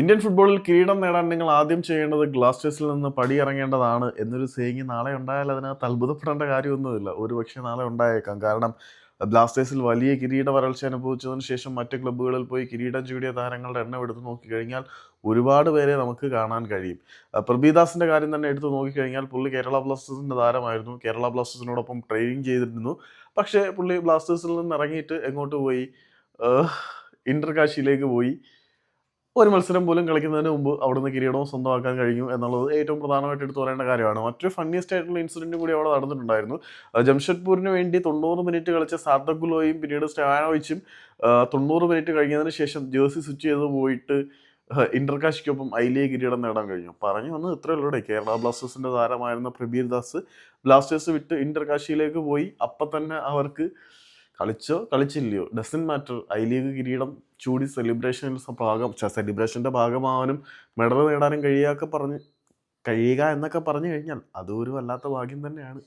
Indian ഫുട്ബോളിൽ കിരീടം നേടാൻ നിങ്ങൾ ആദ്യം ചെയ്യേണ്ടത് ഗ്ലാസ്റ്റേഴ്സിൽ നിന്ന് പടിയിറങ്ങേണ്ടതാണ് എന്നൊരു സേയിങ് നാളെ ഉണ്ടായാൽ അതിനകത്ത് അത്ഭുതപ്പെടേണ്ട കാര്യമൊന്നുമില്ല. ഒരു പക്ഷേ നാളെ ഉണ്ടായേക്കാം. കാരണം ബ്ലാസ്റ്റേഴ്സിൽ വലിയ കിരീട വരൾച്ച അനുഭവിച്ചതിന് ശേഷം മറ്റ് ക്ലബ്ബുകളിൽ പോയി കിരീടം ചൂടിയ താരങ്ങളുടെ എണ്ണം എടുത്ത് നോക്കിക്കഴിഞ്ഞാൽ ഒരുപാട് പേരെ നമുക്ക് കാണാൻ കഴിയും. പ്രഭീദാസിന്റെ കാര്യം തന്നെ എടുത്ത് നോക്കിക്കഴിഞ്ഞാൽ പുള്ളി കേരള ബ്ലാസ്റ്റേഴ്സിന്റെ താരമായിരുന്നു. കേരള ബ്ലാസ്റ്റേഴ്സിനോടൊപ്പം ട്രെയിനിങ് ചെയ്തിരുന്നു. പക്ഷേ പുള്ളി ബ്ലാസ്റ്റേഴ്സിൽ നിന്ന് ഇറങ്ങിയിട്ട് എങ്ങോട്ട് പോയി? ഇന്റർകാശിയിലേക്ക് പോയി. ഒരു മത്സരം പോലും കളിക്കുന്നതിന് മുമ്പ് അവിടുന്ന് കിരീടവും സ്വന്തമാക്കാൻ കഴിഞ്ഞു എന്നുള്ളത് ഏറ്റവും പ്രധാനമായിട്ട് എടുത്തു പറയേണ്ട കാര്യമാണ്. മറ്റൊരു ഫണ്ണിയസ്റ്റ് ആയിട്ടുള്ള ഇൻസിഡന്റ് കൂടി അവിടെ നടന്നിട്ടുണ്ടായിരുന്നു. ജംഷഡ്പൂരിന് വേണ്ടി തൊണ്ണൂറ് മിനിറ്റ് കളിച്ച സാർദഗുലോയും പിന്നീട് സ്റ്റാനോയിച്ചും തൊണ്ണൂറ് മിനിറ്റ് കഴിഞ്ഞതിന് ശേഷം ജേഴ്സി സ്വിച്ച് ചെയ്ത് പോയിട്ട് ഇന്റർകാശിക്കൊപ്പം ഐലിയ കിരീടം നേടാൻ കഴിഞ്ഞു. പറഞ്ഞു വന്ന് ഇത്രയുള്ളൂടെ കേരള ബ്ലാസ്റ്റേഴ്സിന്റെ താരമായിരുന്ന പ്രബീർ ദാസ് ബ്ലാസ്റ്റേഴ്സ് വിട്ട് ഇന്റർകാശിയിലേക്ക് പോയി. അപ്പം തന്നെ അവർക്ക് കളിച്ചോ? കളിച്ചില്ലയോ? ഡസൻ മാറ്റർ ഐ ലീഗ് കിരീടം ചൂടി സെലിബ്രേഷൻ ഭാഗം സെലിബ്രേഷന്റെ ഭാഗമാവാനും മെഡൽ നേടാനും കഴിയാക്ക പറഞ്ഞ് കഴിയുക എന്നൊക്കെ പറഞ്ഞു കഴിഞ്ഞാൽ അതൊരു വല്ലാത്ത ഭാഗ്യം തന്നെയാണ്.